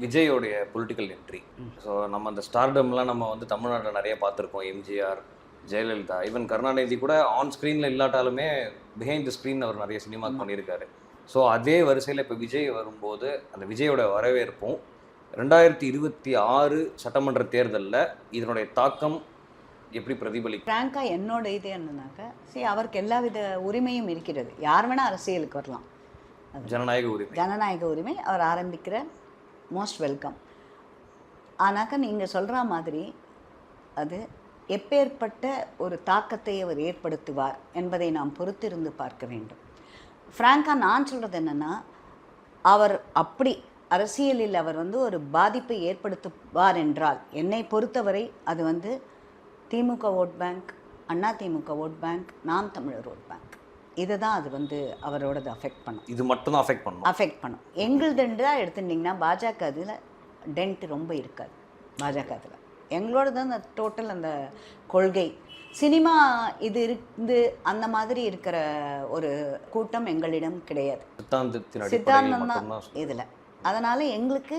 விஜயோடைய political entry so நம்ம அந்த ஸ்டார்டம்லாம் நம்ம வந்து தமிழ்நாட்டில் நிறைய பார்த்துருக்கோம். எம்ஜிஆர் ஜெயலலிதா ஈவன் கருணாநிதி கூட ஆன் ஸ்க்ரீனில் இல்லாட்டாலுமே பிஹைண்ட் தி ஸ்க்ரீன் அவர் நிறைய சினிமா பண்ணியிருக்காரு. ஸோ அதே வரிசையில் இப்போ விஜய் வரும்போது அந்த விஜயோட வரவேற்பும் ரெண்டாயிரத்தி இருபத்தி ஆறு சட்டமன்ற தேர்தலில் இதனுடைய தாக்கம் எப்படி பிரதிபலிக்கும்? ஃப்ராங்காக என்னோட இது என்னன்னாக்கா சரி அவருக்கு எல்லா வித உரிமையும் இருக்கிறது. யார் வேணால் அரசியலுக்கு வரலாம். ஜனநாயக உரிமை. ஜனநாயக உரிமை அவர் ஆரம்பிக்கிற மோஸ்ட் வெல்கம் ஆனாக்கா நீங்கள் சொல்கிற மாதிரி அது எப்பேற்பட்ட ஒரு தாக்கத்தை அவர் ஏற்படுத்துவார் என்பதை நாம் பொறுத்திருந்து பார்க்க வேண்டும். ஃப்ராங்காக நான் சொல்கிறது என்னென்னா அவர் அப்படி அரசியலில் அவர் வந்து ஒரு பாதிப்பை ஏற்படுத்துவார் என்றால் என்னை பொறுத்தவரை அது வந்து DMK vote bank Anna DMK vote bank Naam Tamilar vote bank இதை தான் அது வந்து அவரோடது அஃபெக்ட் பண்ணும். இது மட்டும் தான் அஃபெக்ட் பண்ணும். அஃபெக்ட் பண்ணும். எங்களுதுன்றா எடுத்துட்டிங்கன்னா பாஜக அதில் டென்ட் ரொம்ப இருக்காது. பாஜக அதில். எங்களோடது அந்த டோட்டல் அந்த கொள்கை. சினிமா இது இருந்து அந்த மாதிரி இருக்கிற ஒரு கூட்டம் எங்களிடம் கிடையாது. சித்தாந்தம் தான் இதில். அதனால் எங்களுக்கு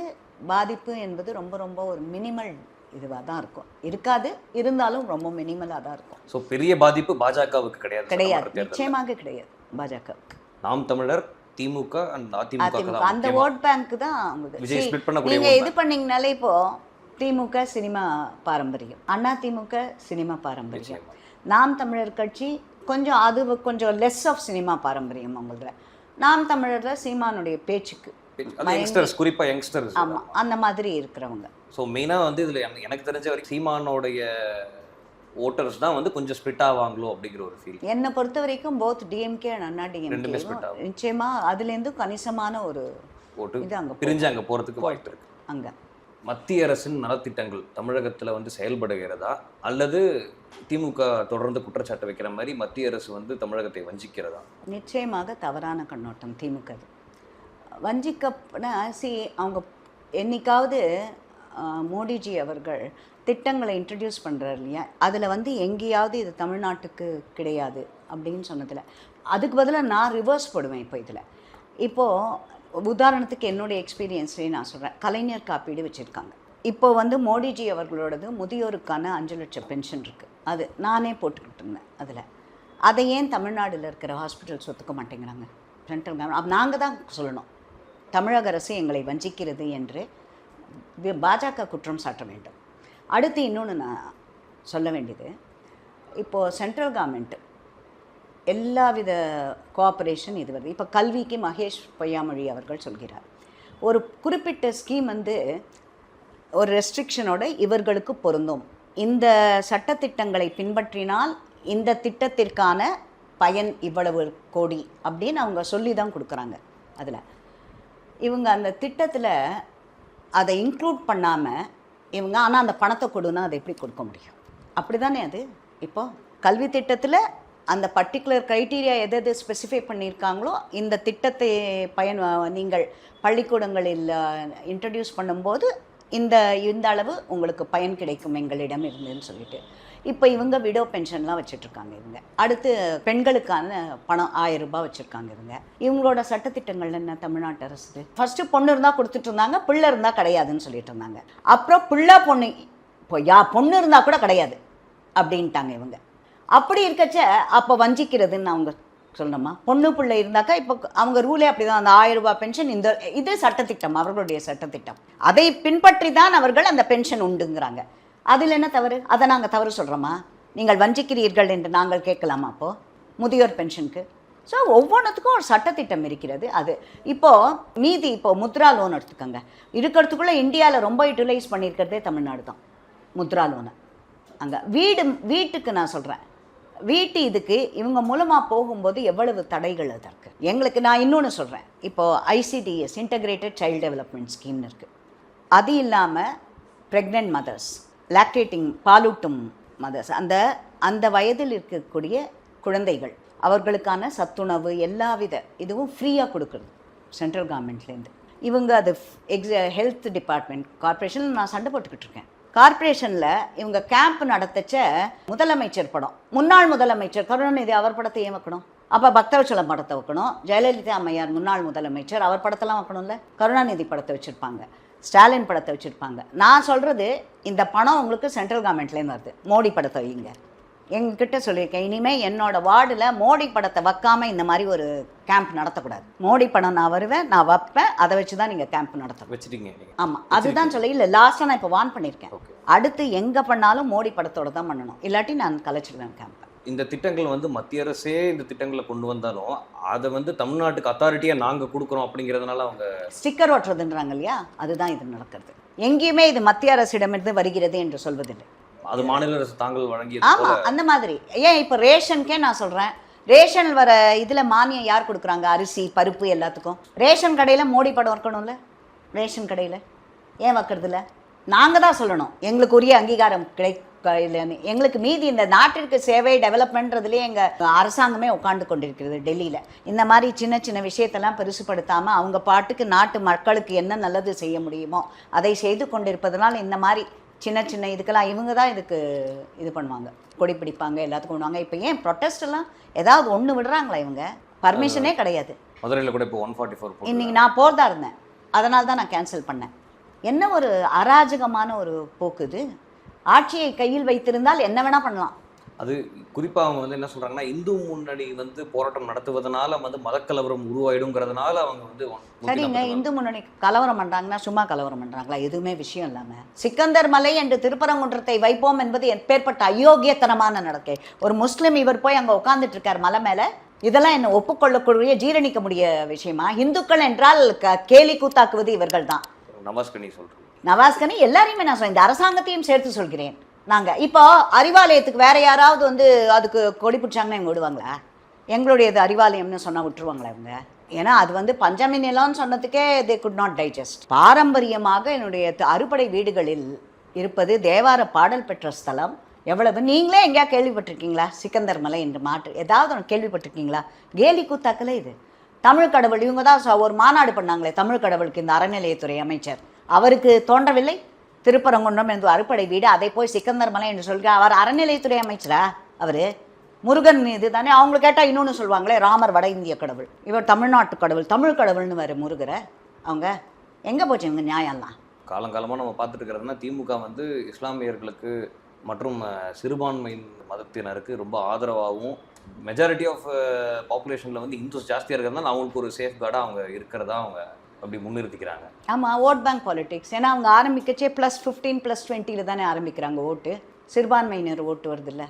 பாதிப்பு என்பது ரொம்ப ரொம்ப ஒரு மினிமல் இதுவாக தான் இருக்கும். இருக்காது இருந்தாலும் ரொம்ப மினிமலாக தான் இருக்கும். ஸோ பெரிய பாதிப்பு பாஜகவுக்கு கிடையாது கிடையாது. நிச்சயமாக கிடையாது பாஜகவுக்கு. நாம் தமிழர் திமுக அண்ட் அதிமுக அந்த ஓட் பேங்க் தான் நீங்க இது பண்ணீங்கனாலே இப்போ திமுக சினிமா பாரம்பரியம். அண்ணா திமுக சினிமா பாரம்பரியம். நாம் தமிழர் கட்சி கொஞ்சம் அது கொஞ்சம் லெஸ் ஆஃப் சினிமா பாரம்பரியம் அவங்கள நாம் தமிழர்ல சீமானுடைய பேச்சுக்கு யங்ஸ்டர்ஸ் குறிப்பா யங்ஸ்டர்ஸ் ஆமா அந்த மாதிரி இருக்கிறவங்க. ஸோ மெயினாக வந்து இதில் எனக்கு தெரிஞ்ச வரைக்கும் சீமானோடைய ஓட்டர்ஸ் தான் வந்து கொஞ்சம் ஸ்பிட் ஆவாங்களோ அப்படிங்கிற ஒரு ஃபீல் என்னை பொறுத்த வரைக்கும் போத் டிஎம்கே அண்ட் அண்ணா டிஎம்கே ஆகும். நிச்சயமா அதுலேருந்து கணிசமான ஒரு ஓட்டு இது அங்க பிரிஞ்சு அங்கே போகிறதுக்கு வாய்ப்பு இருக்கு. அங்க. மத்திய அரசின் நலத்திட்டங்கள் தமிழகத்தில் வந்து செயல்படுகிறதா அல்லது திமுக தொடர்ந்து குற்றச்சாட்டு வைக்கிற மாதிரி மத்திய அரசு வந்து தமிழகத்தை வஞ்சிக்கிறதா? நிச்சயமாக தவறான கண்ணோட்டம் திமுக வஞ்சிக்கப்பன சி அவங்க என்னைக்காவது மோடிஜி அவர்கள் திட்டங்களை இன்ட்ரடியூஸ் பண்ணுறாரு இல்லையா? அதில் வந்து எங்கேயாவது இது தமிழ்நாட்டுக்கு கிடையாது அப்படின்னு சொன்னதில். அதுக்கு பதிலாக நான் ரிவர்ஸ் போடுவேன் இப்போ இதில். இப்போது உதாரணத்துக்கு என்னுடைய எக்ஸ்பீரியன்ஸ்லேயே நான் சொல்கிறேன் கலைஞர் காப்பீடு வச்சுருக்காங்க. இப்போ வந்து மோடிஜி அவர்களோடது முதியோருக்கான அஞ்சு லட்சம் பென்ஷன் இருக்குது அது நானே போட்டுக்கிட்டு இருந்தேன் அதில். அதை ஏன் தமிழ்நாடில் இருக்கிற ஹாஸ்பிட்டல்ஸ் ஒத்துக்க மாட்டேங்கிறாங்க? சென்ட்ரல் கவர்மெண்ட் நாங்கள் தான் சொல்லணும். தமிழக அரசு எங்களை வஞ்சிக்கிறது என்று பாஜக குற்றம் சாட்ட வேண்டும். அடுத்து இன்னொன்று நான் சொல்ல வேண்டியது இப்போது சென்ட்ரல் கவர்மெண்ட் எல்லாவித கோஆப்ரேஷன் இது வருது. இப்போ கல்விக்கு மகேஷ் பொய்யாமொழி அவர்கள் சொல்கிறார். ஒரு குறிப்பிட்ட ஸ்கீம் வந்து ஒரு ரெஸ்ட்ரிக்ஷனோட இவர்களுக்கு பொருந்தும். இந்த சட்டத்திட்டங்களை பின்பற்றினால் இந்த திட்டத்திற்கான பயன் இவ்வளவு கோடி அப்படின்னு அவங்க சொல்லி தான் கொடுக்குறாங்க. அதில் இவங்க அந்த திட்டத்தில் அதை இன்க்ளூட் பண்ணாமல் இவங்க ஆனால் அந்த பணத்தை கொடுன்னா அதை எப்படி கொடுக்க முடியும்? அப்படி தானே அது? இப்போது கல்வி திட்டத்தில் அந்த பர்டிகுலர் க்ரைட்டீரியா எது எது ஸ்பெசிஃபை பண்ணியிருக்காங்களோ இந்த திட்டத்தை பயன் நீங்கள் பள்ளிக்கூடங்களில் இன்ட்ரடியூஸ் பண்ணும்போது இந்த இந்த அளவு உங்களுக்கு பயன் கிடைக்கும் எங்களிடம் இருந்துன்னு சொல்லிட்டு. இப்போ இவங்க விடோ பென்ஷன்லாம் வச்சுட்ருக்காங்க இவங்க. அடுத்து பெண்களுக்கான பணம் ஆயிரம் ரூபாய் வச்சுருக்காங்க இவங்க. இவங்களோட சட்டத்திட்டங்கள் என்ன தமிழ்நாட்டு அரசு ஃபஸ்ட்டு பொண்ணு இருந்தால் கொடுத்துட்டு இருந்தாங்க பிள்ளை இருந்தால் கிடையாதுன்னு சொல்லிட்டு இருந்தாங்க அப்புறம் பிள்ளை பொண்ணு இப்போ யா பொண்ணு இருந்தால் கூட கிடையாது அப்படின்ட்டாங்க இவங்க. அப்படி இருக்கச்ச அப்போ வஞ்சிக்கிறதுன்னு அவங்க சொல்லணுமா? பொண்ணு பிள்ளை இருந்தாக்கா இப்போ அவங்க ரூலே அப்படி தான் அந்த ஆயிரம் ரூபாய் பென்ஷன் இந்த இது சட்டத்திட்டம் அவர்களுடைய சட்டத்திட்டம். அதை பின்பற்றி தான் அவர்கள் அந்த பென்ஷன் உண்டுங்கிறாங்க. அதில் என்ன தவறு? அதை நாங்கள் தவறு சொல்கிறோமா நீங்கள் வஞ்சிக்கிறீர்கள் என்று நாங்கள் கேட்கலாமா அப்போது முதியோர் பென்ஷனுக்கு. ஸோ ஒவ்வொன்றுத்துக்கும் ஒரு சட்டத்திட்டம் இருக்கிறது அது. இப்போது மீதி இப்போ முத்ரா லோன் எடுத்துக்கோங்க. இருக்கிறதுக்குள்ளே இந்தியாவில் ரொம்ப யூட்டிலைஸ் பண்ணியிருக்கிறதே தமிழ்நாடு தான். முத்ரா லோனை அங்கே வீடு வீட்டுக்கு நான் சொல்கிறேன் வீட்டு இதுக்கு இவங்க மூலமாக போகும்போது எவ்வளவு தடைகள் அது இருக்குது எங்களுக்கு நான் இன்னொன்று சொல்கிறேன் இப்போது ஐசிடிஎஸ் இன்டகிரேட்டட் சைல்டு டெவலப்மெண்ட் ஸ்கீம்னு இருக்குது அது இல்லாமல் ப்ரெக்னென்ட் மதர்ஸ் லாக்டேட்டிங் பாலூட்டும் மதர்ஸ் அந்த அந்த வயதில் இருக்கக்கூடிய குழந்தைகள் அவர்களுக்கான சத்துணவு எல்லாவித இதுவும் ஃப்ரீயாக கொடுக்குறது சென்ட்ரல் கவர்மெண்ட்லேருந்து இவங்க அது எக்ஸ ஹெல்த் டிபார்ட்மெண்ட் கார்ப்பரேஷன் நான் சண்டை போட்டுக்கிட்டு இருக்கேன். கார்ப்பரேஷனில் இவங்க கேம்ப் நடத்தச்ச முதலமைச்சர் படம் முன்னாள் முதலமைச்சர் கருணாநிதி அவர் படத்தை ஏன் வைக்கணும்? அப்போ பக்தவச்சலம் படத்தை வைக்கணும் ஜெயலலிதா அம்மையார் முன்னாள் முதலமைச்சர் அவர் படத்தெல்லாம் வைக்கணும்ல? கருணாநிதி படத்தை வச்சுருப்பாங்க. ஸ்டாலின் படத்தை வச்சுருப்பாங்க. நான் சொல்கிறது இந்த பணம் உங்களுக்கு சென்ட்ரல் கவர்மெண்ட்லேருந்து வருது. மோடி படத்தை வைங்க. எங்ககிட்ட சொல்லியிருக்கேன். இனிமேல் என்னோட வார்டில் மோடி படத்தை வைக்காம இந்த மாதிரி ஒரு கேம்ப் நடத்தக்கூடாது. மோடி படம் நான் வருவேன் நான் வைப்பேன். அதை வச்சு தான் நீங்கள் கேம்ப் நடத்தணும். வச்சிட்டீங்க ஆமாம் அதுதான் சொல்லி இல்லை லாஸ்ட்டாக நான் இப்போ வான் பண்ணியிருக்கேன். அடுத்து எங்கே பண்ணாலும் மோடி படத்தோட தான் பண்ணணும். இல்லாட்டி நான் கலைச்சிடுவேன் கேம்பை இந்த திட்டங்கள் வந்து மத்திய அரசே இந்த திட்டங்களை கொண்டு வந்தாலும் அதை வந்து தமிழ்நாட்டுக்கு அத்தாரிட்டியா நாங்க கொடுக்குறோம் அப்படிங்கிறதுனால அவங்க ஸ்டிக்கர் ஒட்டுறதுன்றாங்க இல்லையா? அதுதான் இது நடக்கிறது. எங்கேயுமே இது மத்திய அரசிடமிருந்து வருகிறது என்று சொல்வதில்லை. அது மாநில அரசு தாங்கள் வழங்கியது ஆமா போல. அந்த மாதிரி. ஏன் இப்போ ரேஷனுக்கே நான் சொல்றேன். ரேஷன் வர இதுல மானியம் யார் கொடுக்குறாங்க? அரிசி பருப்பு எல்லாத்துக்கும். ரேஷன் கடையில மோடி படம் இருக்கணும்ல ரேஷன் கடையில. ஏன் வைக்கிறது இல்ல நாங்க தான் சொல்லணும். எங்களுக்கு உரிய அங்கீகாரம் கிடைக்க இல்லைன்னு எங்களுக்கு மீதி இந்த நாட்டிற்கு சேவை டெவலப்மெண்ட்றதுலேயே எங்க அரசாங்கமே உட்கார்ந்து கொண்டிருக்கிறது டெல்லியில. இந்த மாதிரி சின்ன சின்ன விஷயத்தெல்லாம் பெருசுப்படுத்தாம அவங்க பாட்டுக்கு நாட்டு மக்களுக்கு என்ன நல்லது செய்ய முடியுமோ அதை செய்து கொண்டிருப்பதனால் இந்த மாதிரி சின்ன சின்ன இதுக்கெல்லாம் இவங்க தான் இதுக்கு இது பண்ணுவாங்க. கொடி பிடிப்பாங்க எல்லாத்துக்கும் பண்ணுவாங்க இப்போ ஏன் ப்ரொட்டஸ்ட் எல்லாம் ஏதாவது ஒன்று விடுறாங்களா இவங்க? பர்மிஷனே கிடையாது. மதுரையில கூட இப்போ ஒன் ஃபார்ட்டி ஃபோர் இன்னைக்கு நான் போறதா இருந்தேன். அதனால தான் நான் கேன்சல் பண்ணேன். என்ன ஒரு அராஜகமான ஒரு போக்கு இது? ஆட்சியை கையில் வைத்திருந்தால் என்ன வேணா பண்ணலாம். அது குறிப்பா அவங்க வந்து என்ன சொல்றாங்கன்னா இந்து முன்னணி வந்து போராட்டம் நடத்துவதனால வந்து மதக்கலவரம் உருவாயிடுங்கிறதுனால அவங்க வந்து சரிங்க இந்து முன்னணி கலவரம் பண்றாங்கன்னா சும்மா கலவரம் பண்றாங்களா? எதுவுமே விஷயம் இல்லாம. சிக்கந்தர் மலை என்று திருப்பரங்குன்றத்தை வைப்போம் என்பது எப்பேற்பட்ட அயோக்கியத்தனமான நடக்கை. ஒரு முஸ்லிம் இவர் போய் அங்க உட்கார்ந்துட்டு இருக்கார் மலை மேல. இதெல்லாம் என்ன ஒப்புக்கொள்ளக்கூடிய ஜீரணிக்க முடிய விஷயமா? இந்துக்கள் என்றால் க- கேலி கூத்தாக்குவது இவர்கள் தான் நவாஸ்கனி சொல்றேன் நவாஸ்கனி எல்லாரையுமே நான் சொல்கிறேன் இந்த அரசாங்கத்தையும் சேர்த்து சொல்கிறேன். நாங்கள் இப்போ அறிவாலயத்துக்கு வேற யாராவது வந்து அதுக்கு கொடி பிடிச்சாங்கன்னா இவங்க விடுவாங்களா? எங்களுடையது அறிவாலயம்னு சொன்னால் விட்டுருவாங்களா இவங்க? ஏன்னா அது வந்து பஞ்சமி நிலம்னு சொன்னதுக்கே தே குட் நாட் டைஜஸ்ட் பாரம்பரியமாக என்னுடைய அறுபடை வீடுகளில் இருப்பது தேவார பாடல் பெற்ற ஸ்தலம். எவ்வளவு? நீங்களே எங்கேயா கேள்விப்பட்டிருக்கீங்களா? சிக்கந்தர் மலை என்று மாற்று ஏதாவது ஒன்று கேள்விப்பட்டிருக்கீங்களா? கேலி கூத்தாக்கலை இது. தமிழ் கடவுள் இவங்க தான் ச- ஒரு மாநாடு பண்ணாங்களே தமிழ் கடவுளுக்கு இந்த அறநிலையத்துறை அமைச்சர். அவருக்கு தோன்றவில்லை. திருப்பரங்குன்றம் என்று அறுப்படை வீடு அதை போய் சிக்கந்தர் மலை என்று சொல்கிறார் அவர் அறநிலையத்துறை அமைச்சரா? அவர்? முருகன் இது தானே? அவங்க கேட்டால் இன்னொன்று சொல்லுவாங்களே ராமர் வட இந்திய கடவுள். இவர் தமிழ்நாட்டு கடவுள் தமிழ் கடவுள்னு வேறு முருகரை. அவங்க எங்கே போச்சு இவங்க நியாயம்லாம் காலங்காலமாக நம்ம பார்த்துட்டு இருக்கிறதுனா திமுக வந்து இஸ்லாமியர்களுக்கு மற்றும் சிறுபான்மை சிறுபான்மையின் மதத்தினருக்கு ரொம்ப ஆதரவாகவும் மெஜாரிட்டி ஆஃப் பாப்புலேஷனில் வந்து இந்துஸ் ஜாஸ்தியாக இருக்கிறதுனால அவங்களுக்கு ஒரு சேஃப் கார்டாக அவங்க இருக்கிறதா அவங்க அப்படி முன்னிறுத்திக்கிறாங்க. ஆமாம் ஓட் பேங்க் பாலிடிக்ஸ். ஏன்னா அவங்க ஆரம்பிக்கச்சே ப்ளஸ் ஃபிஃப்டீன் ப்ளஸ் டுவெண்ட்டியில் தானே ஆரம்பிக்கிறாங்க ஓட்டு. சிறுபான்மையினர் ஓட்டு வருதுல்ல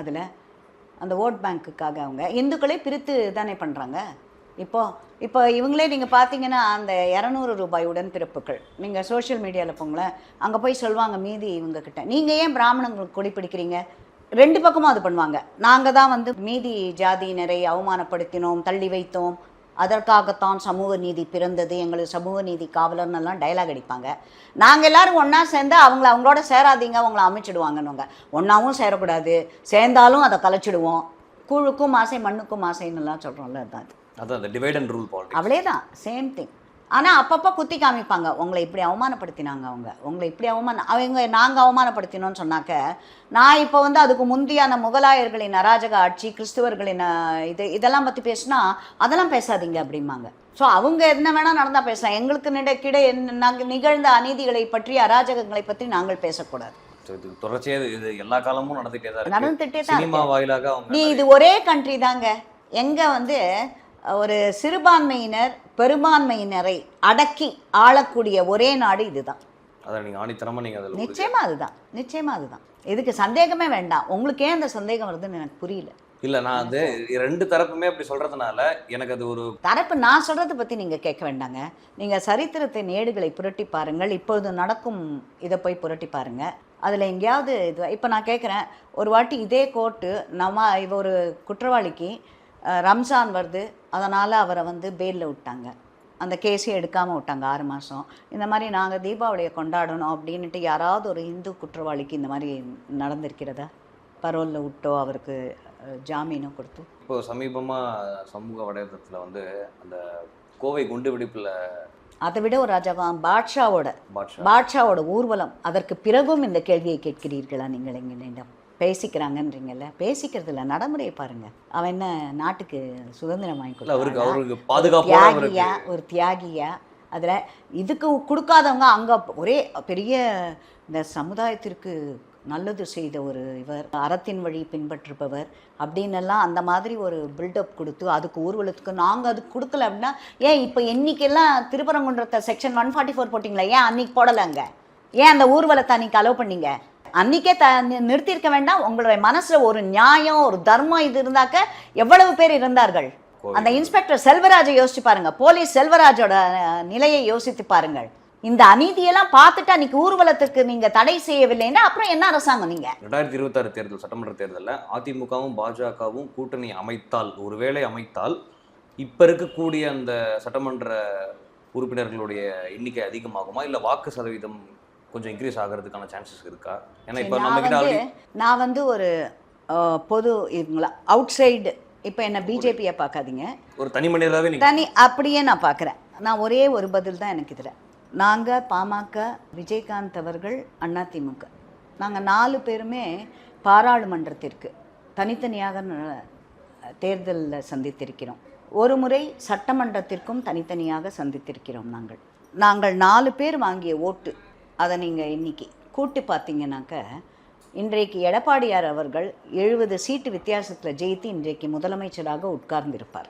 அதில். அந்த ஓட் பேங்க்குக்காக அவங்க. இந்துக்களே பிரித்து தானே பண்ணுறாங்க இப்போது இப்போ இவங்களே நீங்கள் பார்த்தீங்கன்னா அந்த இரநூறு ரூபாய் உடன்பிறப்புகள். நீங்கள் சோஷியல் மீடியாவில் போங்களேன் அங்கே போய் சொல்லுவாங்க மீதி இவங்கக்கிட்ட நீங்கள் ஏன் பிராமணங்களுக்கு கொடி பிடிக்கிறீங்க? ரெண்டு பக்கமும் அது பண்ணுவாங்க. நாங்கள் தான் வந்து மீதி ஜாதியினரை அவமானப்படுத்தினோம் தள்ளி வைத்தோம். அதற்காகத்தான் சமூக நீதி பிறந்தது. எங்களுக்கு சமூக நீதி காவலர்னு எல்லாம் டைலாக் அடிப்பாங்க. நாங்கள் எல்லாரும் ஒன்றா சேர்ந்து அவங்கள அவங்களோட சேராதீங்க அவங்கள அமைச்சிடுவாங்கன்னுங்க ஒன்றாவும் சேரக்கூடாது. சேர்ந்தாலும் அதை கலைச்சிடுவோம். கூழுக்கும் ஆசை மண்ணுக்கும் ஆசைன்னு எல்லாம் சொல்கிறோம்ல அதான் அந்த டிவைட் அண்ட் ரூல் அவளே தான் சேம் திங் ஆனால் அப்பப்போ குத்தி காமிப்பாங்க. உங்களை இப்படி அவமானப்படுத்தினாங்க அவங்க. உங்களை இப்படி அவமான அவங்க நாங்கள் அவமானப்படுத்தினோம்னு சொன்னாக்க நான் இப்போ வந்து அதுக்கு முந்தியான முகலாயர்களின் அராஜக ஆட்சி கிறிஸ்துவர்களின் இது இதெல்லாம் பற்றி பேசினா அதெல்லாம் பேசாதீங்க அப்படிம்பாங்க. ஸோ அவங்க என்ன வேணால் நடந்தால் பேசலாம். எங்களுக்கு நிடைக்கிட நாங்கள் நிகழ்ந்த அநீதிகளை பற்றி அராஜகங்களை பற்றி நாங்கள் பேசக்கூடாது. தொடர்ச்சியாக இது- எல்லா காலமும் நடந்துகிட்டே தான் நடந்துகிட்டே தான் நீ இது ஒரே கண்ட்ரி தாங்க. எங்க வந்து ஒரு சிறுபான்மையினர் பெரும்பான்மையினரை அடக்கி ஆளக்கூடிய ஒரே நாடு இதுதான். அதை நீங்கள் ஆணித்தனமாக நீங்கள் அதில் நிச்சயமா அதுதான். நிச்சயமா அதுதான். இதுக்கு சந்தேகமே வேண்டாம். உங்களுக்கு ஏன் அந்த சந்தேகம் வருதுன்னு எனக்கு புரியல. இல்லை நான் வந்து ரெண்டு தரப்புமே அப்படி சொல்றதுனால எனக்கு அது ஒரு தரப்பு நான் சொல்றதை பத்தி நீங்க கேட்க வேண்டாங்க. நீங்க சரித்திரத்தின் ஏடுகளை புரட்டி பாருங்கள். இப்பொழுது நடக்கும் இதை போய் புரட்டி பாருங்க. அதுல எங்கேயாவது இது இப்போ நான் கேட்குறேன் ஒரு வாட்டி இதே கோர்ட்டு நம்ம இவ ஒரு குற்றவாளிக்கு ரம்ஜான் வருது. அதனால அவரை வந்து பெயிலில் விட்டாங்க. அந்த கேஸே எடுக்காமல் விட்டாங்க ஆறு மாதம் இந்த மாதிரி நாங்கள் தீபாவளியை கொண்டாடணும் அப்படின்ட்டு யாராவது ஒரு இந்து குற்றவாளிக்கு இந்த மாதிரி நடந்திருக்கிறதா? பரோலில் விட்டோ அவருக்கு அஹ், ஜாமீனோ கொடுத்து. இப்போ சமீபமா சமூக வலைதளத்துல வந்து அந்த கோவை குண்டு வெடிப்புல அதை விட ஒரு ராஜாவாம் பாட்ஷாவோட. பாட்ஷா. பாட்ஷாவோட ஊர்வலம். அதற்கு பிறகும் இந்த கேள்வியை கேட்கிறீர்களா நீங்கள் எங்களிடம் பேசிக்கிறாங்கன்றீங்கல்ல பேசிக்கிறது இல்ல நடைமுறையை பாருங்க. அவன் என்ன நாட்டுக்கு சுதந்திரம் வாங்கி அவருக்கு அவருக்கு தியாகியா ஒரு தியாகியா? அதில் இதுக்கு கொடுக்காதவங்க அங்கே ஒரே பெரிய இந்த சமுதாயத்திற்கு நல்லது செய்த ஒரு இவர் அறத்தின் வழி பின்பற்றுபவர் அப்படின்னெல்லாம் அந்த மாதிரி ஒரு பில்டப் கொடுத்து அதுக்கு ஊர்வலத்துக்கு நாங்கள் அதுக்கு கொடுக்கல அப்படின்னா ஏன் இப்போ என்னைக்கெல்லாம் திருப்பரங்குன்றத்தை செக்ஷன் ஒன் ஃபார்ட்டி ஃபோர் போட்டிங்களா? ஏன் அன்னைக்கு போடலைங்க ஏன் அந்த ஊர்வலத்தை அன்னைக்கு அலோவ் பண்ணீங்க? அன்னைக்கே த நிறுத்தியிருக்க வேண்டாம். உங்களுடைய மனசுல ஒரு நியாயம் ஒரு தர்மம் இது இருந்தாக்க எவ்வளவு பேர் இருந்தார்கள்? அந்த இன்ஸ்பெக்டர் செல்வராஜை யோசிச்சு பாருங்க. போலீஸ் செல்வராஜோட நிலையை யோசித்து பாருங்கள். இந்த அநீதியெல்லாம் பார்த்துட்டு அன்னைக்கு ஊர்வலத்துக்கு நீங்க தடை செய்யவில்லைன்னா அப்புறம் என்ன அரசாங்கம் நீங்க? ரெண்டாயிரத்தி இருபத்தாறு தேர்தல் சட்டமன்ற தேர்தலில் அதிமுகவும் பாஜகவும் கூட்டணி அமைத்தால் ஒருவேளை அமைத்தால் இப்போ இருக்கக்கூடிய அந்த சட்டமன்ற உறுப்பினர்களுடைய எண்ணிக்கை அதிகமாகுமா? இல்லை வாக்கு சதவீதம் கொஞ்சம் இன்க்ரீஸ் ஆகிறதுக்கான சான்சஸ் இருக்கா? ஏன்னா இப்போ நம்ம நான் கிட்ட வந்து ஆல்ரெடி நான் வந்து ஒரு பொது இவங்களா அவுட் சைடு இப்போ என்ன பிஜேபியை பார்க்காதீங்க. ஒரு தனி மனிதராகவே தனி அப்படியே நான் பார்க்குறேன். நான் ஒரே ஒரு பதில் தான் எனக்கு இதில். நாங்கள் பாமக விஜயகாந்த் அவர்கள் அதிமுக நாங்கள் நாலு பேருமே பாராளுமன்றத்திற்கு தனித்தனியாக தேர்தலில் சந்தித்திருக்கிறோம். ஒரு முறை சட்டமன்றத்திற்கும் தனித்தனியாக சந்தித்திருக்கிறோம் நாங்கள். நாங்கள் நாலு பேர் வாங்கிய ஓட்டு அதை நீங்கள் இன்னைக்கு கூட்டி பார்த்தீங்கன்னாக்க இன்றைக்கு எடப்பாடியார் அவர்கள் எழுபது சீட்டு வித்தியாசத்தில் ஜெயித்து இன்றைக்கு முதலமைச்சராக உட்கார்ந்திருப்பார்.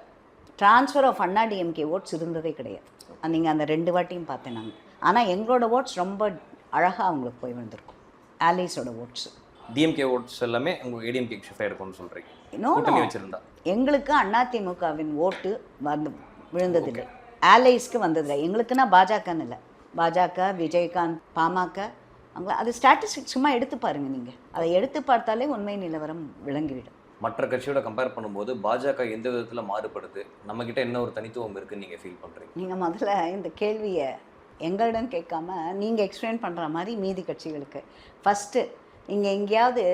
Transfer of Anna DMK votes இருந்ததே கிடையாது. நீங்கள் அந்த ரெண்டு வாட்டியும் பார்த்தேன் நாங்கள் ஆனால் எங்களோட ஓட்ஸ் ரொம்ப அழகாக அவங்களுக்கு போய் வந்திருக்கும். ஆலிஸோட ஓட்ஸ் டிஎம்கே ஓட்ஸ் எல்லாமே உங்கள் ஏடிஎம்கே ஷிஃப்ட் ஆயிருக்கும்னு சொல்கிறீங்க. வச்சிருந்தா. எங்களுக்கு அதிமுகவின் ஓட்டு வந்து விழுந்ததில்லை. ஆலைஸ்க்கு வந்ததில்லை. எங்களுக்குன்னா பாஜகன்னு இல்லை. பாஜக விஜயகாந்த் பாமக அவங்க அது ஸ்டாட்டிஸ்டிக்ஸ் சும்மா எடுத்து பாருங்க நீங்கள் அதை எடுத்து பார்த்தாலே உண்மை நிலவரம் விளங்கிவிடும். மற்ற கட்சியோட கம்பேர் பண்ணும்போது பாஜக எந்த விதத்தில் மாறுபடுது? நம்மக்கிட்ட என்ன ஒரு தனித்துவம் இருக்குன்னு நீங்கள் ஃபீல் பண்ணுறீங்க நீங்கள் முதல்ல இந்த கேள்வியை எங்களிடம் கேட்காம நீங்கள் எக்ஸ்பிளைன் பண்ணுற மாதிரி மீதி கட்சிகளுக்கு. ஃபஸ்ட்டு இங்கே எங்கேயாவது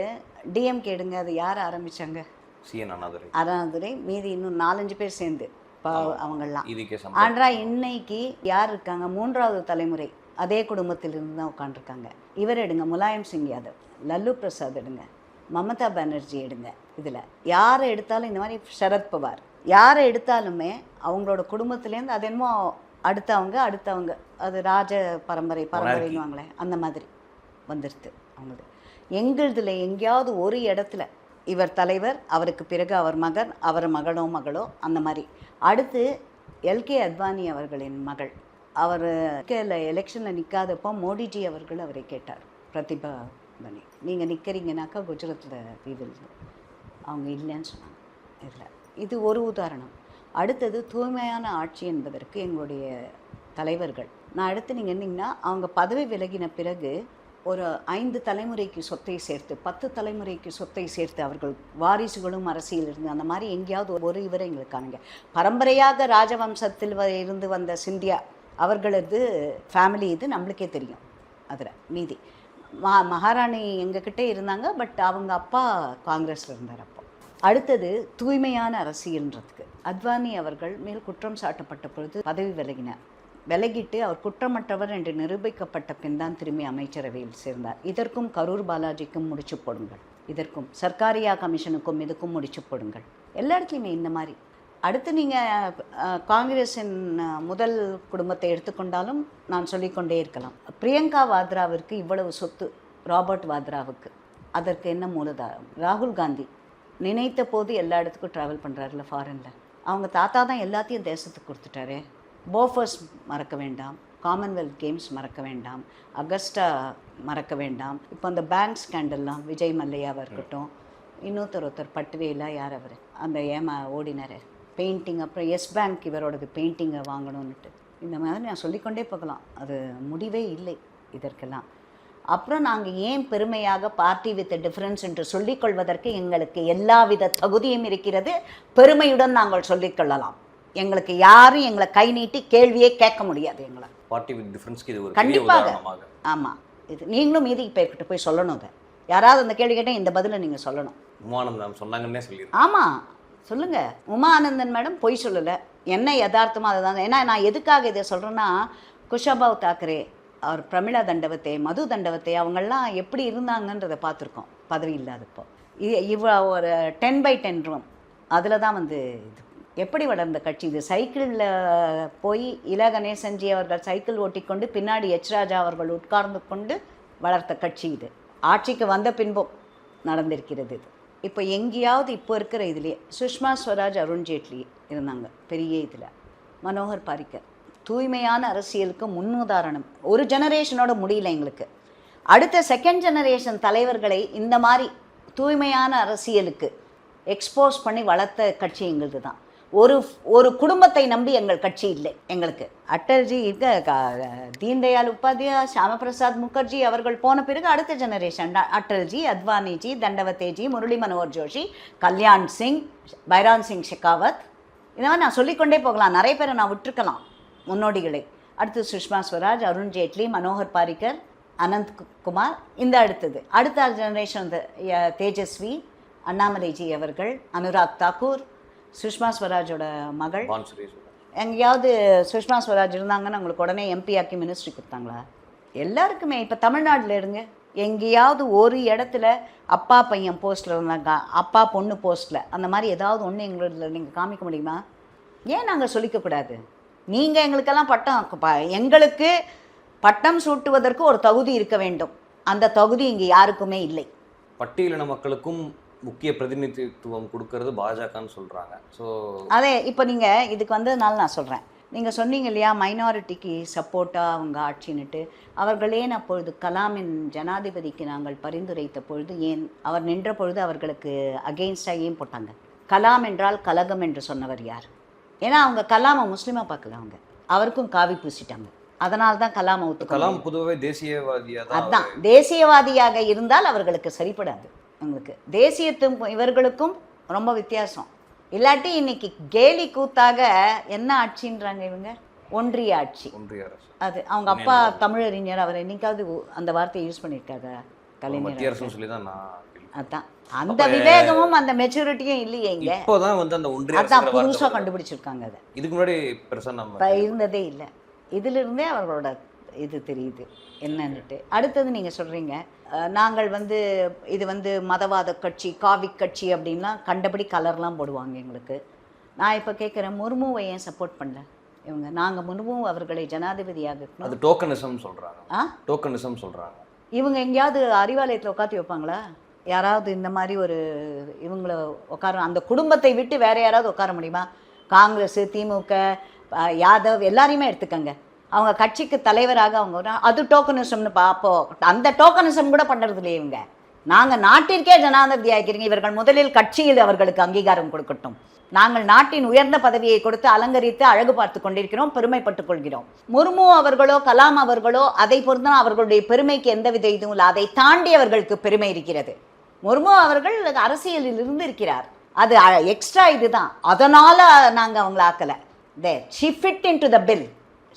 டிஎம்கே எடுங்க அது யார் ஆரம்பிச்சாங்க? சிஎன் அண்ணாதுரை. அருணாதுரை மீதி இன்னும் நாலஞ்சு பேர் சேர்ந்து. அவங்கெல்லாம் ஆன்றா இன்னைக்கு யார் இருக்காங்க? மூன்றாவது தலைமுறை. அதே குடும்பத்திலிருந்து தான் உட்காந்துருக்காங்க இவர் எடுங்க முலாயம் சிங் யாதவ். லல்லு பிரசாத் எடுங்க. மமதா பானர்ஜி எடுங்க. இதில் யாரை எடுத்தாலும் இந்த மாதிரி சரத் பவார். யாரை எடுத்தாலுமே அவங்களோட குடும்பத்துலேருந்து அது என்னமோ அடுத்தவங்க அடுத்தவங்க. அது ராஜ பரம்பரை பரம்பரைன்னுவாங்களே அந்த மாதிரி வந்துடுது அவங்களது. எங்களுதுல எங்கேயாவது ஒரு இடத்துல இவர் தலைவர் அவருக்கு பிறகு அவர் மகன் அவர் மகனோ மகளோ அந்த மாதிரி. அடுத்து எல்கே அத்வானி அவர்களின் மகள். அவர் எலெக்ஷனில் நிற்காதப்போ மோடிஜி அவர்கள் அவரை கேட்டார் பிரதிபா பனி. நீங்கள் நிற்கிறீங்கனாக்கா குஜராத்தில் வீவில் அவங்க இல்லைன்னு சொன்னாங்க. இதில் இது ஒரு உதாரணம். அடுத்தது தூய்மையான ஆட்சி என்பதற்கு எங்களுடைய தலைவர்கள். நான் அடுத்து நீங்கள் என்னீங்கன்னா அவங்க பதவி விலகின பிறகு ஒரு ஐந்து தலைமுறைக்கு சொத்தை சேர்த்து பத்து தலைமுறைக்கு சொத்தை சேர்த்து அவர்கள் வாரிசுகளும் அரசியல் இருந்து அந்த மாதிரி எங்கேயாவது ஒரு இவரை எங்களுக்கு காணுங்க. பரம்பரையாக ராஜவம்சத்தில் வ- இருந்து வந்த சிந்தியா அவர்களது ஃபேமிலி இது நம்மளுக்கே தெரியும் அதில் மீதி. மா மகாராணி எங்ககிட்ட இருந்தாங்க பட் அவங்க அப்பா காங்கிரஸில் இருந்தார் அப்போ. அடுத்தது தூய்மையான அரசியல்ன்றதுக்கு. அத்வானி அவர்கள் மேல் குற்றம் சாட்டப்பட்ட பொழுது பதவி விலகினார். விலகிட்டு அவர் குற்றமற்றவர் என்று நிரூபிக்கப்பட்ட பின் தான் திரும்பி அமைச்சரவையில் சேர்ந்தார். இதற்கும் கரூர் பாலாஜிக்கும் முடிச்சு போடுங்கள். இதற்கும் சர்க்காரியா கமிஷனுக்கும் இதுக்கும் முடிச்சு போடுங்கள். எல்லா இடத்துலையுமே இந்த மாதிரி. அடுத்து நீங்கள் காங்கிரஸின் முதல் குடும்பத்தை எடுத்துக்கொண்டாலும் நான் சொல்லிக்கொண்டே இருக்கலாம். பிரியங்கா வாத்ராவிற்கு இவ்வளவு சொத்து ராபர்ட் வாத்ராவுக்கு. அதற்கு என்ன மூலதாரம் ராகுல் காந்தி. நினைத்த போது எல்லா இடத்துக்கும் ட்ராவல் பண்ணுறாருல ஃபாரினில் அவங்க தாத்தா தான் எல்லாத்தையும் தேசத்துக்கு கொடுத்துட்டாரே. போஃபர்ஸ் மறக்க வேண்டாம். காமன்வெல்த் கேம்ஸ் மறக்க வேண்டாம். அகஸ்டா மறக்க வேண்டாம். இப்போ அந்த பேங்க் ஸ்கேண்டல்லாம் விஜய் மல்லையாவாக இருக்கட்டும். இன்னொருத்தர் ஒருத்தர் பட்டுவேலா யார் அவர்? அந்த ஏமா ஓடினார். பெயிண்டிங் அப்புறம் எஸ் பேங்க் இவரோடது பெயிண்டிங்கை வாங்கணும்னுட்டு. இந்த மாதிரி நான் சொல்லிக்கொண்டே போகலாம். அது முடிவே இல்லை இதற்கெல்லாம். அப்புறம் நாங்கள் ஏன் பெருமையாக பார்ட்டி வித் டிஃப்ரென்ஸ் என்று சொல்லிக்கொள்வதற்கு எங்களுக்கு எல்லாவித தகுதியும் இருக்கிறது. பெருமையுடன் நாங்கள் சொல்லிக்கொள்ளலாம். எங்களுக்கு யாரும் எங்களை கை நீட்டி கேள்வியே கேட்க முடியாது எங்களை. பார்ட்டி வித் டிஃபரன்ஸ்க்கு இது ஒரு கண்டிப்பாக. ஆமாம் இது நீங்களும் மீதி பேர்கிட்ட போய் சொல்லணும் அதை யாராவது அந்த கேள்வி கேட்டால் இந்த பதிலை நீங்கள் சொல்லணும். உமானந்த் மேம் சொன்னாங்கன்னே சொல்லியிருக்கேன் ஆமாம் சொல்லுங்க. உமா ஆனந்தன் மேடம் பொய் சொல்லலை. என்ன யதார்த்தமாக அதுதான் ஏன்னா நான் எதுக்காக இதை சொல்கிறேன்னா குஷாபாவ் தாக்கரே அவர் பிரமிளா தண்டவத்தே மது தண்டவத்தே அவங்கெல்லாம் எப்படி இருந்தாங்கன்றதை பார்த்துருக்கோம். பதவி இல்லாதப்போ. இ- இவ ஒரு டென் பை டென் ரூம் அதில் தான் வந்து இது எப்படி வளர்ந்த கட்சி இது? சைக்கிளில் போய் இல கணேசன்ஜி அவர்கள் சைக்கிள் ஓட்டிக்கொண்டு பின்னாடி எச் ராஜா அவர்கள் உட்கார்ந்து கொண்டு வளர்த்த கட்சி இது. ஆட்சிக்கு வந்த பின்பும் நடந்திருக்கிறது இது. இப்போ எங்கேயாவது இப்போ இருக்கிற இதுலேயே சுஷ்மா ஸ்வராஜ் அருண்ஜேட்லி இருந்தாங்க பெரிய இதில். மனோகர் பாரிக்கர். தூய்மையான அரசியலுக்கு முன்னுதாரணம். ஒரு ஜெனரேஷனோட முடியல எங்களுக்கு. அடுத்த செகண்ட் ஜெனரேஷன் தலைவர்களை இந்த மாதிரி தூய்மையான அரசியலுக்கு எக்ஸ்போஸ் பண்ணி வளர்த்த கட்சி எங்களுது தான் ஒரு ஒரு குடும்பத்தை நம்பி எங்கள் கட்சி இல்லை எங்களுக்கு. அட்டல்ஜி இருக்க க- தீன்தயாள் உபாத்யா ஷியாமபிரசாத் முகர்ஜி அவர்கள் போன பிறகு அடுத்த ஜெனரேஷன் அட்டல்ஜி அத்வானிஜி தண்டவத்தேஜி முரளி மனோகர் ஜோஷி கல்யாண் சிங் பைரான் சிங் ஷெகாவத். இந்த நான் சொல்லிக்கொண்டே போகலாம். நிறைய பேரை நான் விட்டுருக்கலாம் முன்னோடிகளை. அடுத்து சுஷ்மா ஸ்வராஜ் அருண் ஜேட்லி மனோகர் பாரிக்கர் அனந்த் குமார். இந்த அடுத்தது. அடுத்த ஜெனரேஷன் இந்த தேஜஸ்வி அண்ணாமலைஜி அவர்கள் அனுராக் தாக்கூர் சுஷ்மா ஸ்வராஜோட மகள். எங்கேயாவது சுஷ்மா ஸ்வராஜ் இருந்தாங்கன்னா உங்களுக்கு உடனே எம்பி ஆக்கி மினிஸ்ட்ரி கொடுத்தாங்களா? எல்லாருக்குமே இப்போ தமிழ்நாட்டில் இருங்க. எங்கேயாவது ஒரு இடத்துல அப்பா பையன் போஸ்ட்டில் இருந்தாங்க அப்பா பொண்ணு போஸ்ட்டில் அந்த மாதிரி ஏதாவது ஒன்று எங்களோட நீங்கள் காமிக்க முடியுமா? ஏன் நாங்கள் சொல்லிக்கக்கூடாது நீங்கள் எங்களுக்கெல்லாம் பட்டம் எங்களுக்கு பட்டம் சூட்டுவதற்கு ஒரு தகுதி இருக்க வேண்டும். அந்த தகுதி இங்கே யாருக்குமே இல்லை. பட்டியலின மக்களுக்கும் முக்கிய பிரதிநிதித்துவம் கொடுக்கறது பாஜகன்னு சொல்றாங்க. ஸோ அதே இப்போ நீங்கள் இதுக்கு வந்ததுனால நான் சொல்கிறேன் நீங்கள் சொன்னீங்க இல்லையா மைனாரிட்டிக்கு சப்போர்ட்டாக அவங்க ஆட்சின்னுட்டு. அவர்கள் அப்பொழுது கலாமின் ஜனாதிபதிக்கு நாங்கள் பரிந்துரைத்த பொழுது ஏன் அவர் நின்ற பொழுது அவர்களுக்கு அகெயின்ஸ்டாக ஏன் போட்டாங்க? கலாம் என்றால் கலகம் என்று சொன்னவர் யார்? ஏன்னா அவங்க கலாமை முஸ்லீமாக பார்க்கல அவங்க. அவருக்கும் காவி பூசிட்டாங்க. அதனால தான் கலாமை கலாம் பொதுவாகவே தேசியவாதியா தான் அதான் தேசியவாதியாக இருந்தால் அவர்களுக்கு சரிப்படாது. உங்களுக்கு. தேசியத்தும் இவர்களுக்கும் ரொம்ப வித்தியாசம். இல்லாட்டி இன்னைக்கு கேலி கூத்தாக என்ன ஆட்சின்றாங்க இவங்க? ஒன்றிய ஆட்சி. ஒன்றிய அரசு. அது அவங்க அப்பா தமிழறிஞர் அவர் என்னைக்காவது அந்த வார்த்தையை யூஸ் பண்ணியிருக்காங்க கலைஞர் மத்திய அரசுன்னு சொல்லி தான் நான் அதான். அந்த விவேகமும் அந்த மெச்சூரிட்டியும் இல்லையே இங்க. இப்போதான் வந்து அந்த ஒன்றிய அதான் புதுசாக. கண்டுபிடிச்சிருக்காங்க அதை. இதுக்கு முன்னாடி இருந்ததே இல்லை. இதிலிருந்தே அவர்களோட இது தெரியுது. என்னன்னுட்டு. அடுத்தது நீங்கள் சொல்கிறீங்க நாங்கள் வந்து இது வந்து மதவாத கட்சி காவி கட்சி அப்படின்னா கண்டபடி கலர்லாம் போடுவாங்க எங்களுக்கு. நான் இப்போ கேட்குறேன் முர்முவை ஏன் சப்போர்ட் பண்ணல? இவங்க நாங்கள் முர்மு அவர்களை ஜனாதிபதியாக அது டோக்கனிசம் சொல்றாங்க. ஆ? டோக்கனிசம் சொல்றாங்க. இவங்க எங்கேயாவது அறிவாலயத்தில் உட்காத்தி வைப்பாங்களா? யாராவது இந்த மாதிரி ஒரு இவங்கள உட்கார அந்த குடும்பத்தை விட்டு வேற யாராவது உட்கார முடியுமா? காங்கிரஸ் திமுக யாதவ் எல்லாரையுமே எடுத்துக்கங்க. அவங்க கட்சிக்கு தலைவராக அவங்க அது டோக்கனிசம்னு பார்ப்போம் அந்த டோக்கனிசம் கூட பண்ணுறது இல்லையே இவங்க. நாங்கள் நாட்டிற்கே ஜனாதிபதி ஆக்கிறீங்க இவர்கள் முதலில் கட்சியில் அவர்களுக்கு அங்கீகாரம் கொடுக்கட்டும். நாங்கள் நாட்டின் உயர்ந்த பதவியை கொடுத்து அலங்கரித்து அழகு பார்த்து கொண்டிருக்கிறோம் பெருமைப்பட்டுக் கொள்கிறோம். முர்மு அவர்களோ கலாம் அவர்களோ அதை பொறுத்து அவர்களுடைய பெருமைக்கு எந்தவித இதுவும் இல்லை. அதை தாண்டி அவர்களுக்கு பெருமை இருக்கிறது. முர்மு அவர்கள் அரசியலில் இருந்து இருக்கிறார் அது எக்ஸ்ட்ரா இதுதான். அதனால நாங்கள் அவங்கள ஆக்கலை. They she fit in to the bill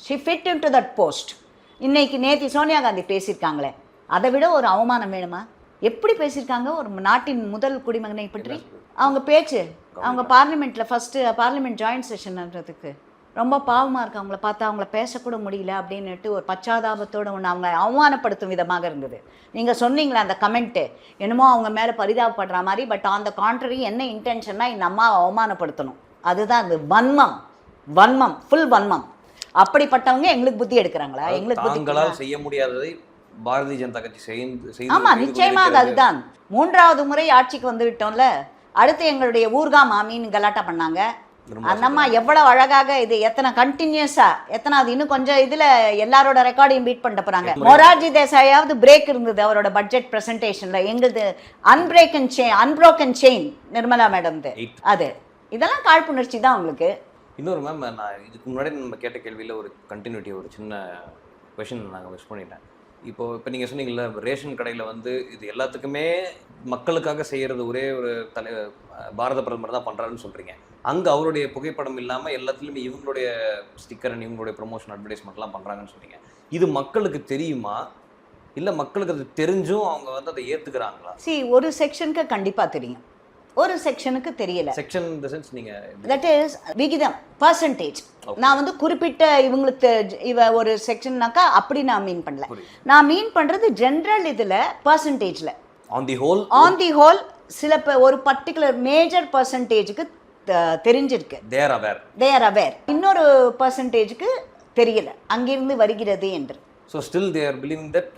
she fit in to that post இன்னைக்கு நேத்தி சோனியா காந்தி பேசியிருக்காங்களே. அதை விட ஒரு அவமானம் வேணுமா? எப்படி பேசியிருக்காங்க? ஒரு நாட்டின் முதல் குடிமகனை பற்றி? அவங்க பேச்சு அவங்க பார்லிமெண்ட்ல ஃபர்ஸ்ட் பார்லிமெண்ட் ஜாயிண்ட் செஷன்ன்றதுக்கு ரொம்ப பாவமாக இருக்கு. அவங்கள பார்த்தா அவங்கள பேசக்கூட முடியல அப்படின்னுட்டு ஒரு பச்சாதாபத்தோட ஒன்று அவங்க அவமானப்படுத்தும் விதமாக இருந்தது. நீங்கள் சொன்னீங்களே அந்த கமெண்ட்டு என்னமோ அவங்க மேலே பரிதாபப்படுற மாதிரி பட் ஆன் த கான்ட்ரரி என்ன இன்டென்ஷன்னா இந்த அம்மாவை அவமானப்படுத்தணும். அதுதான் அது வன்மம். வன்மம். ஃபுல் வன்மம். அப்படிப்பட்டவங்க எங்களுக்கு புத்தி எடுக்கிறாங்களா? எங்களுக்கு புத்தி செய்ய முடியாததை பாரதிய ஜனதா கட்சி செய்து ஆமா நிச்சயமாக. அதுதான். மூன்றாவது முறை ஆட்சிக்கு வந்து விட்டோம்ல அடுத்து எங்களுடைய ஊர்கா மாமின்னு கலாட்டா பண்ணாங்க. அந்த அம்மா எவ்வளவு அழகாக இது எத்தனை கண்டினியூஸா எத்தனை அது இன்னும் கொஞ்சம் இதுல எல்லாரோட ரெக்கார்டையும் பீட் பண்ணிட்டு போறாங்க. மொரார்ஜி தேசாயாவது பிரேக் இருந்தது அவரோட பட்ஜெட் பிரசன்டேஷன்ல எங்களுது unbroken chain unbroken chain Nirmala madam. அது. இதெல்லாம் காழ்ப்புணர்ச்சி தான் உங்களுக்கு. இன்னொரு மேம் நான் இதுக்கு முன்னாடி நம்ம கேட்ட கேள்வியில் ஒரு கண்டினியூட்டி ஒரு சின்ன கொஷின் நாங்கள் மிஸ் பண்ணிட்டேன். இப்போ இப்போ நீங்கள் சொன்னீங்கல்ல ரேஷன் கடையில் வந்து இது எல்லாத்துக்குமே மக்களுக்காக செய்கிறது ஒரே ஒரு தலை பாரத பிரதமர் தான் பண்ணுறாருன்னு சொல்கிறீங்க அங்கே அவருடைய புகைப்படம் இல்லாமல் எல்லாத்துலேயுமே இவங்களுடைய ஸ்டிக்கர் அண்ட் இவங்களுடைய ப்ரொமோஷன் அட்வர்டைஸ்மெண்ட்லாம் பண்ணுறாங்கன்னு சொன்னீங்க இது மக்களுக்கு தெரியுமா? இல்லை மக்களுக்கு அது தெரிஞ்சும் அவங்க வந்து அதை ஏற்றுக்கிறாங்களா சி ஒரு செக்ஷனுக்கு கண்டிப்பாக தெரியும். ஒரு செக்ஷனுக்கு தெரியல. செக்ஷன் இந்த சென்ஸ் நீங்கள் தட் இஸ் விகிதம் பர்சன்டேஜ் நான் வந்து குறிப்பிட்ட இவங்களுக்கு இவ ஒரு செக்ஷன்னாக்கா அப்படி நான் மீன் பண்ணல. நான் மீன் பண்றது ஜென்ரல் இதுல பர்சன்டேஜ்ல on the whole on the whole சில ஒரு பர்டிகுலர் மேஜர் பர்சன்டேஜுக்கு தெரிஞ்சிருக்கு. They're aware they are aware இன்னொரு பர்சன்டேஜுக்கு தெரியல. அங்கிருந்து வருகிறது என்று. So still they're believing that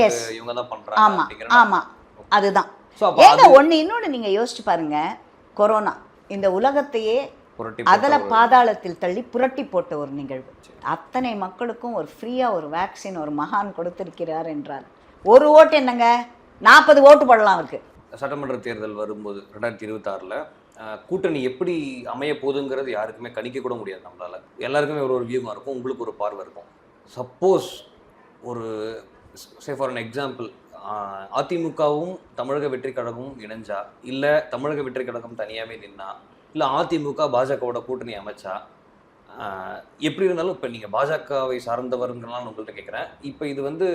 Yes. இவங்க தான் பண்றாங்க ஆமா. அப்படிங்கிற ஆமா. அதுதான். ஏங்க ஒண்ணு இன்னொன்னு நீங்க யோசிச்சு பாருங்க. கொரோனா இந்த உலகத்தையே புரட்டி அதல பாதாளத்தில் தள்ளி புரட்டி போட்ட ஒரு நிகழ்வு. அத்தனை மக்களுக்கும் ஒரு ஃப்ரீயா ஒரு வேக்சின் ஒரு மகான் கொடுத்திருக்கிறார் என்றால் ஒரு ஓட்டு என்னங்க? நாற்பது ஓட்டு போடலாம் அவருக்கு. சட்டமன்ற தேர்தல் வரும்போது ரெண்டாயிரத்தி இருபத்தாறில் கூட்டணி எப்படி அமைய போகுதுங்கிறது யாருக்குமே கணிக்க கூட முடியாது நம்மளால. எல்லாருக்குமே ஒரு ஒரு வியூமா இருக்கும் உங்களுக்கு ஒரு பார்வை இருக்கும். சப்போஸ் ஒரு சே ஃபார் அன் எக்ஸாம்பிள் அதிமுகவும் தமிழக வெற்றி கழகமும் இணைஞ்சா? இல்லை தமிழக வெற்றி கழகம் தனியாகவே நின்னா? இல்லை அதிமுக பாஜகவோட கூட்டணி அமைச்சா? எப்படி இருந்தாலும் இப்போ நீங்கள் பாஜகவை சார்ந்தவருங்கலாம் உங்கள்கிட்ட கேட்குறேன் இப்போ இது வந்து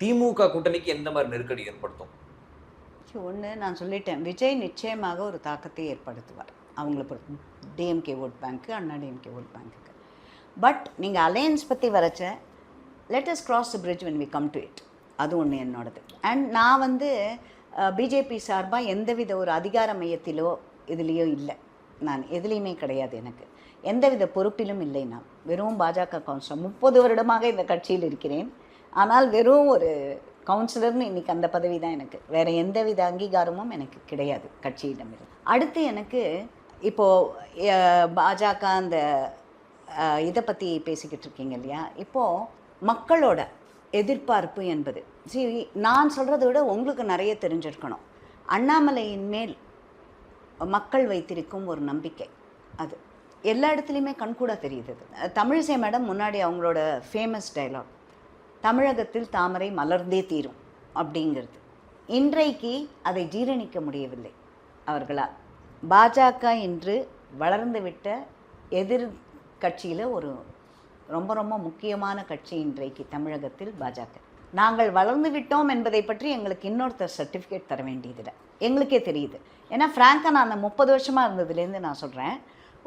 திமுக கூட்டணிக்கு எந்த மாதிரி நெருக்கடி ஏற்படுத்தும்? ஒன்று நான் சொல்லிட்டேன். விஜய் நிச்சயமாக ஒரு தாக்கத்தை ஏற்படுத்துவார். அவங்கள பொறுத்து. டிஎம்கே ஓட் பேங்க்கு அண்ணா டிஎம்கே ஓட் பேங்க்குக்கு பட் நீங்கள் அலையன்ஸ் பற்றி வரைச்ச let cross the bridge when we come to it அது ஒன்று என்னோடது. அண்ட் நான் வந்து பிஜேபி சார்பாக எந்தவித ஒரு அதிகார மையத்திலோ இதுலேயோ இல்லை. நான் எதுலேயுமே கிடையாது எனக்கு. எந்தவித பொறுப்பிலும் இல்லை நான். வெறும் பாஜக கவுன்சிலர். முப்பது வருடமாக இந்த கட்சியில் இருக்கிறேன். ஆனால் வெறும் ஒரு கவுன்சிலர்னு இன்னைக்கு அந்த பதவி தான் எனக்கு. வேறு எந்தவித அங்கீகாரமும் எனக்கு கிடையாது கட்சியிடமிருந்து. அடுத்து எனக்கு இப்போது பாஜக அந்த இதை பற்றி பேசிக்கிட்டு இருக்கீங்க இல்லையா? இப்போது மக்களோட எதிர்பார்ப்பு என்பது. சரி நான் சொல்கிறத விட உங்களுக்கு நிறைய தெரிஞ்சிருக்கணும். அண்ணாமலையின் மேல் மக்கள் வைத்திருக்கும் ஒரு நம்பிக்கை அது. எல்லா இடத்துலையுமே கண்கூட தெரியுது தமிழிசை மேடம் முன்னாடி அவங்களோட ஃபேமஸ் டைலாக் தமிழகத்தில் தாமரை மலர்ந்தே தீரும் அப்படிங்கிறது. இன்றைக்கு அதை ஜீரணிக்க முடியவில்லை அவர்களால். பாஜக இன்று வளர்ந்துவிட்ட எதிர் கட்சியில் ஒரு ரொம்ப ரொம்ப முக்கியமான கட்சி இன்றைக்கு தமிழகத்தில் பாஜக. நாங்கள் வளர்ந்து விட்டோம் என்பதை பற்றி எங்களுக்கு இன்னொருத்தர் சர்டிஃபிகேட் தர வேண்டியதில்லை. எங்களுக்கே தெரியுது. ஏன்னா ஃப்ராங்காக நான் அந்த முப்பது வருஷமாக இருந்ததுலேருந்து நான் சொல்கிறேன்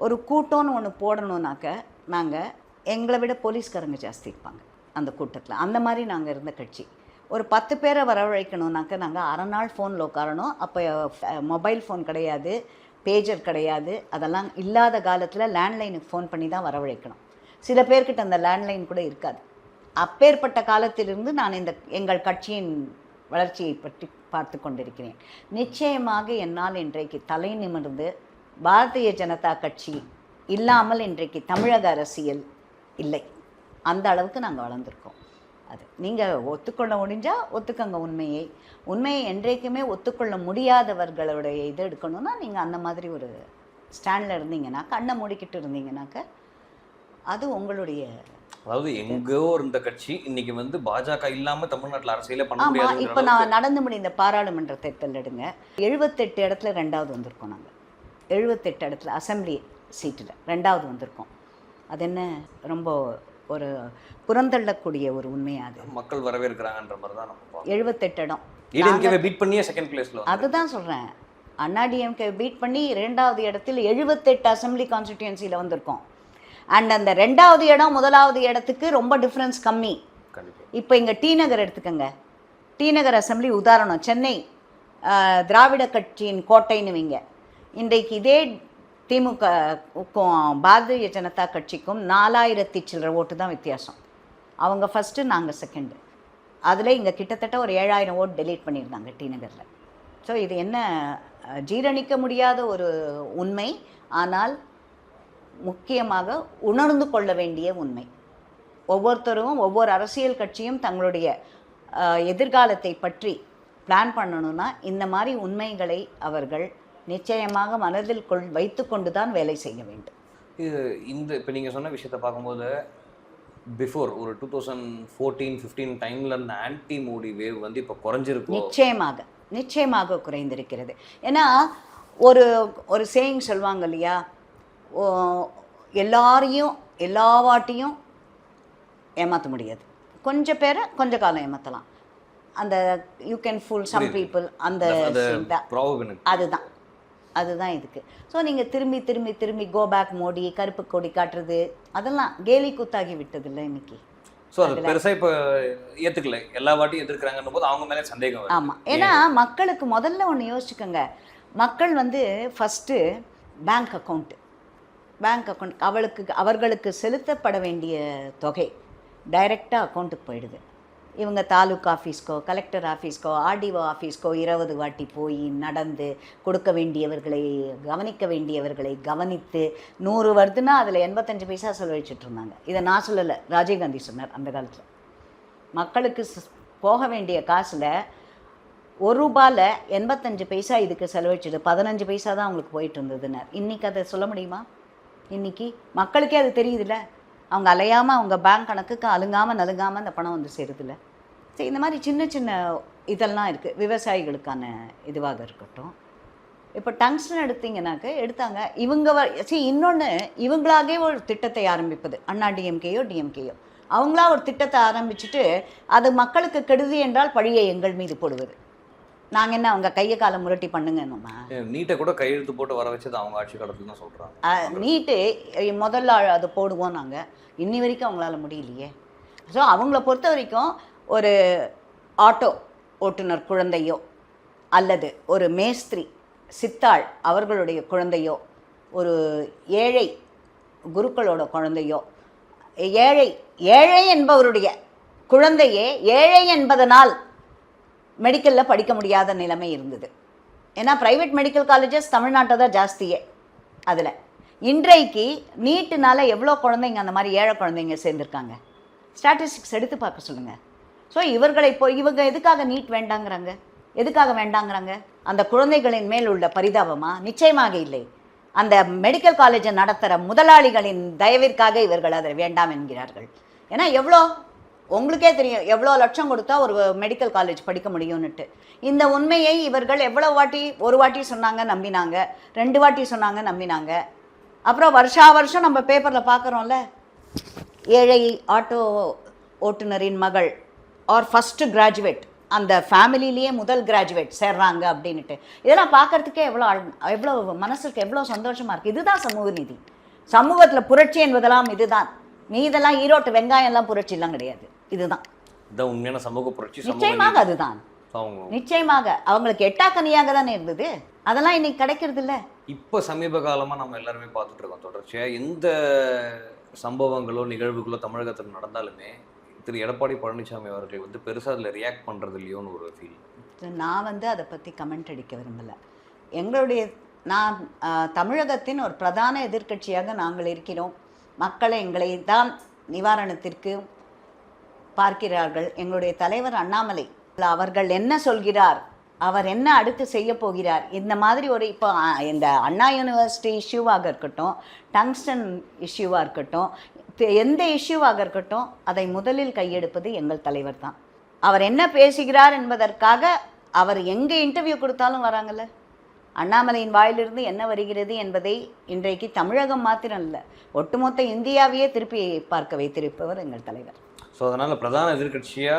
ஒரு கூட்டம்னு ஒன்று போடணுன்னாக்க நாங்கள் எங்களை விட போலீஸ்காரங்க ஜாஸ்தி இருப்பாங்க அந்த கூட்டத்தில். அந்த மாதிரி நாங்கள் இருந்த கட்சி. ஒரு பத்து பேரை வரவழைக்கணுன்னாக்க நாங்கள் அரை நாள் ஃபோனில் உட்காரணும். அப்போ மொபைல் ஃபோன் கிடையாது பேஜர் கிடையாது. அதெல்லாம் இல்லாத காலத்தில் லேண்ட்லைனுக்கு ஃபோன் பண்ணி தான் வரவழைக்கணும். சில பேர்கிட்ட அந்த லேண்ட்லைன் கூட இருக்காது. அப்பேற்பட்ட காலத்திலிருந்து நான் இந்த எங்கள் கட்சியின் வளர்ச்சியை பற்றி பார்த்து கொண்டிருக்கிறேன். நிச்சயமாக என்னால் இன்றைக்கு தலை நிமிர்ந்து பாரதிய ஜனதா கட்சி இல்லாமல் இன்றைக்கு தமிழக அரசியல் இல்லை. அந்த அளவுக்கு நாங்கள் வளர்ந்துருக்கோம். அது நீங்கள் ஒத்துக்கொள்ள முடிஞ்சால் ஒத்துக்கங்க உண்மையை. உண்மையை என்றைக்குமே ஒத்துக்கொள்ள முடியாதவர்களுடைய இது எடுக்கணும்னா நீங்கள் அந்த மாதிரி ஒரு ஸ்டாண்டில் இருந்தீங்கன்னா கண்ணை மூடிக்கிட்டு இருந்தீங்கன்னாக்க அது உங்களுடைய அதாவது எங்கோ இருந்த கட்சி இன்னைக்கு வந்து பாஜக இல்லாம தமிழ்நாட்டுல அரசியலே பண்ண முடியாது இப்போ நான் நடந்து முடிந்த பாராளுமன்ற தேர்தல் எடுங்க. எழுபத்தெட்டு இடத்துல ரெண்டாவது வந்திருக்கோம் நாங்கள் எழுபத்தெட்டு இடத்துல அசெம்பிளி சீட்டில் ரெண்டாவது வந்திருக்கோம். அது என்ன? ரொம்ப ஒரு புறந்தள்ளக்கூடிய ஒரு உண்மையா அது? மக்கள் வரவேற்கிறாங்கன்ற மாதிரி தான் நம்ம எழுபத்தெட்டு இடம். ஏடிஎம்கேவை பீட் பண்ணியே செகண்ட் பிளேஸ்ல அதுதான் சொல்கிறேன் அண்ணாடிஎம்கே பீட் பண்ணி இரண்டாவது இடத்தில் எழுபத்தெட்டு அசெம்பிளி கான்ஸ்டிடியூன்சியில் வந்திருக்கோம். அண்ட் அந்த ரெண்டாவது இடம் முதலாவது இடத்துக்கு ரொம்ப டிஃப்ரென்ஸ் கம்மி. இப்போ இங்கே டி நகர் எடுத்துக்கோங்க. டி நகர் அசெம்பிளி உதாரணம் சென்னை திராவிட கட்சியின் கோட்டைன்னு வைங்க. இன்றைக்கு இதே திமுகவுக்கும் பாரதிய ஜனதா கட்சிக்கும் நாலாயிரத்தி சில்லற ஓட்டு தான் வித்தியாசம். அவங்க ஃபஸ்ட்டு நாங்கள் செகண்டு அதில் இங்கே கிட்டத்தட்ட ஒரு ஏழாயிரம் ஓட் டெலீட் பண்ணியிருந்தாங்க டி நகரில். ஸோ இது என்ன ஜீரணிக்க முடியாத ஒரு உண்மை. ஆனால் முக்கியமாக உணர்ந்து கொள்ள வேண்டிய உண்மை. ஒவ்வொருத்தரும் ஒவ்வொரு அரசியல் கட்சியும் தங்களுடைய எதிர்காலத்தை பற்றி பிளான் பண்ணணும்னா இந்த மாதிரி உண்மைகளை அவர்கள் நிச்சயமாக மனதில் கொள் வைத்துக்கொண்டு தான் வேலை செய்ய வேண்டும். இது இந்த இப்போ நீங்க சொன்ன விஷயத்த பார்க்கும்போது பிஃபோர் ஒரு டூ தௌசண்ட் ஃபோர்டீன் ஃபிஃப்டீன் டைம்ல இந்த ஆன்டி மோடி வேவ் வந்து இப்போ குறைஞ்சிருக்கும் நிச்சயமாக நிச்சயமாக குறைந்திருக்கிறது. ஏன்னா ஒரு ஒரு சேயிங் சொல்லுவாங்க இல்லையா? எல்லாரையும் எல்லா வாட்டியும் ஏமாற்ற முடியாது. கொஞ்சம் பேரை கொஞ்ச காலம் ஏமாற்றலாம் அந்த you can fool some. People அந்த அதுதான். அதுதான் இதுக்கு. ஸோ நீங்கள் திரும்பி திரும்பி திரும்பி கோ பேக் மோடி கருப்பு கொடி காட்டுறது அதெல்லாம் கேலி கூத்தாகி விட்டதில்லை இன்னைக்கு. ஸோ அது பெருசா இப்போ ஏத்துக்கல. எல்லா வாட்டியும் எதிர்க்கிறாங்கன்னும் போது அவங்க மேலே சந்தேகம். ஆமாம் ஏன்னா மக்களுக்கு முதல்ல ஒன்று யோசிச்சுக்கோங்க. மக்கள் வந்து first bank account bank account அவளுக்கு அவர்களுக்கு செலுத்தப்பட வேண்டிய தொகை டைரெக்டாக அக்கௌண்ட்டுக்கு போயிடுது. இவங்க தாலுக் ஆஃபீஸ்க்கோ கலெக்டர் ஆஃபீஸ்க்கோ ஆர்டிஓ ஆஃபீஸ்க்கோ இருபது வாட்டி போய் நடந்து கொடுக்க வேண்டியவர்களை கவனிக்க வேண்டியவர்களை கவனித்து நூறு வருதுன்னா அதில் எண்பத்தஞ்சு பைசா செலவழிச்சிட்டு இருந்தாங்க இதை நான் சொல்லலை. ராஜீவ்காந்தி சொன்னார் அந்த காலத்தில். மக்களுக்கு போக வேண்டிய காசில் ஒரு ரூபாயில் எண்பத்தஞ்சு பைசா இதுக்கு செலவழிச்சிடு பதினஞ்சு பைசா தான் அவங்களுக்கு போயிட்டு இருந்ததுன்னார் இன்றைக்கி அதை சொல்ல முடியுமா? இன்னைக்கு மக்களுக்கே அது தெரியுதுல்ல? அவங்க அலையாமல் அவங்க பேங்க் கணக்குக்கு அழுங்காமல் நலுங்காமல் அந்த பணம் வந்து சேருதில்ல. சரி இந்த மாதிரி சின்ன சின்ன இதெல்லாம் இருக்குது விவசாயிகளுக்கான இதுவாக இருக்கட்டும். இப்போ டங்ஸ்டன் எடுத்தீங்கன்னாக்க எடுத்தாங்க. இவங்க சரி இன்னொன்று இவங்களாகவே ஒரு திட்டத்தை ஆரம்பிப்பது. அண்ணா டிஎம்கேயோ டிஎம்கேயோ அவங்களா ஒரு திட்டத்தை ஆரம்பிச்சுட்டு அது மக்களுக்கு கெடுதி என்றால் பழியை எங்கள் மீது போடுவது. நாங்கள் என்ன அவங்க கையை காலை முரட்டி பண்ணுங்கன்னுமா நீட்டை கூட கையெழுத்து போட்டு வர வச்சது அவங்க ஆட்சி காலத்துல தான் சொல்றாங்க. நீட்டு முதல்ல அது போடுவோம் நாங்கள் இன்னி வரைக்கும் அவங்களால முடியலையே. ஸோ அவங்கள பொறுத்த வரைக்கும் ஒரு ஆட்டோ ஓட்டுநர் குழந்தையோ அல்லது ஒரு மேஸ்திரி சித்தாள் அவர்களுடைய குழந்தையோ ஒரு ஏழை குருக்களோட குழந்தையோ ஏழை ஏழை என்பவருடைய குழந்தையே ஏழை என்பதனால் மெடிக்கலில் படிக்க முடியாத நிலைமை இருந்தது. ஏன்னா ப்ரைவேட் மெடிக்கல் காலேஜஸ் தமிழ்நாட்டை தான் ஜாஸ்தியே அதில். இன்றைக்கு நீட்டுனால எவ்வளோ குழந்தைங்க அந்த மாதிரி ஏழை குழந்தைங்க சேர்ந்துருக்காங்க. ஸ்டாட்டிஸ்டிக்ஸ் எடுத்து பார்க்க சொல்லுங்கள் ஸோ இவர்களை இப்போ இவங்க எதுக்காக நீட் வேண்டாங்கிறாங்க? எதுக்காக வேண்டாங்கிறாங்க? அந்த குழந்தைகளின் மேல் உள்ள பரிதாபமா? நிச்சயமாக இல்லை. அந்த மெடிக்கல் காலேஜை நடத்துகிற முதலாளிகளின் தயவிற்காக இவர்கள் அதை வேண்டாம் என்கிறார்கள். ஏன்னா எவ்வளோ உங்களுக்கே தெரியும் எவ்வளோ லட்சம் கொடுத்தா ஒரு மெடிக்கல் காலேஜ் படிக்க முடியும்னுட்டு. இந்த உண்மையை இவர்கள் எவ்வளோ வாட்டி ஒரு வாட்டி சொன்னாங்க நம்பினாங்க ரெண்டு வாட்டி சொன்னாங்க நம்பினாங்க. அப்புறம் வருஷா வருஷம் நம்ம பேப்பரில் பார்க்குறோம்ல ஏழை ஆட்டோ ஓட்டுநரின் மகள் ஆர் ஃபஸ்ட்டு கிராஜுவேட் அந்த ஃபேமிலிலேயே முதல் கிராஜுவேட் சேர்றாங்க அப்படின்னுட்டு. இதெல்லாம் பார்க்கறதுக்கே எவ்வளோ எவ்வளோ மனசுக்கு எவ்வளோ சந்தோஷமாக இருக்குது இதுதான் சமூக நீதி. சமூகத்தில் புரட்சி என்பதெல்லாம் இதுதான். நீ இதெல்லாம் ஈரோட்டு வெங்காயம்லாம் புரட்சிலாம் கிடையாது. இதுதான். இதான் உண்மையான சமூக புரட்சி நிச்சயமாக. அதுதான். நிச்சயமாக. அவங்களுக்கு எட்டாக்கனியாக தானே இருந்தது? அதெல்லாம் இன்னைக்கு கிடைக்கிறது இல்ல இப்போ சமீப காலமா நம்ம எல்லாருமே பார்த்துட்டு இருக்கோம் தொடர்ச்சியா. எந்த சம்பவங்களோ நிகழ்வுகளோ தமிழகத்தில் நடந்தாலுமே திரு. எடப்பாடி பழனிசாமி அவர்கள் வந்து பெருசா அதுல ரியாக்ட் பண்றது இல்லையோன்னு ஒரு ஃபீல் நான் வந்து அதை பற்றி கமெண்ட் அடிக்க விரும்பலை. எங்களுடைய நான் தமிழகத்தின் ஒரு பிரதான எதிர்க்கட்சியாக நாங்கள் இருக்கிறோம். மக்களை எங்களை தான் நிவாரணத்திற்கு பார்க்கிறார்கள். எங்களுடைய தலைவர் அண்ணாமலை அவர்கள் என்ன சொல்கிறார்? அவர் என்ன அடுத்து செய்ய போகிறார்? இந்த மாதிரி ஒரு இப்போ இந்த அண்ணா யூனிவர்சிட்டி இஷ்யூவாக இருக்கட்டும் டங்ஸ்டன் இஷ்யூவாக இருக்கட்டும் எந்த இஷ்யூவாக இருக்கட்டும் அதை முதலில் கையெடுப்பது எங்கள் தலைவர் தான். அவர் என்ன பேசுகிறார் என்பதற்காக அவர் எங்கே இன்டர்வியூ கொடுத்தாலும் வராங்கல்ல? அண்ணாமலையின் வாயிலிருந்து என்ன வருகிறது என்பதை இன்றைக்கு தமிழகம் மாத்திரம் இல்லை ஒட்டுமொத்த இந்தியாவையே திருப்பி பார்க்க வைத்திருப்பவர் எங்கள் தலைவர். ஸோ அதனால பிரதான எதிர்க்கட்சியா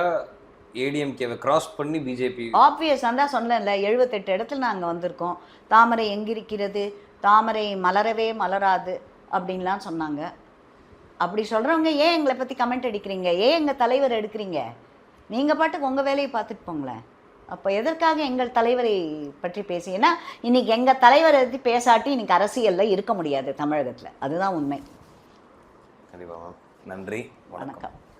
ஏடிஎம்கேவை கிராஸ் பண்ணி பிஜேபி ஆப்வியஸ் தான் சொன்னேன்ல எழுபத்தெட்டு இடத்துல நாங்கள் வந்திருக்கோம். தாமரை எங்கிருக்கிறது? தாமரை மலரவே மலராது அப்படின்லாம் சொன்னாங்க. அப்படி சொல்கிறவங்க ஏன் எங்களை பற்றி கமெண்ட் அடிக்கிறீங்க? ஏன் எங்கள் தலைவர் எடுக்கிறீங்க? நீங்கள் பாட்டுக்கு உங்கள் வேலையை பார்த்துட்டு போங்களேன். அப்போ எதற்காக எங்கள் தலைவரை பற்றி பேசி ஏன்னா இன்னைக்கு எங்கள் தலைவரை பற்றி பேசாட்டி இன்னைக்கு அரசியலில் இருக்க முடியாது தமிழகத்தில். அதுதான் உண்மை. நன்றி. வணக்கம்.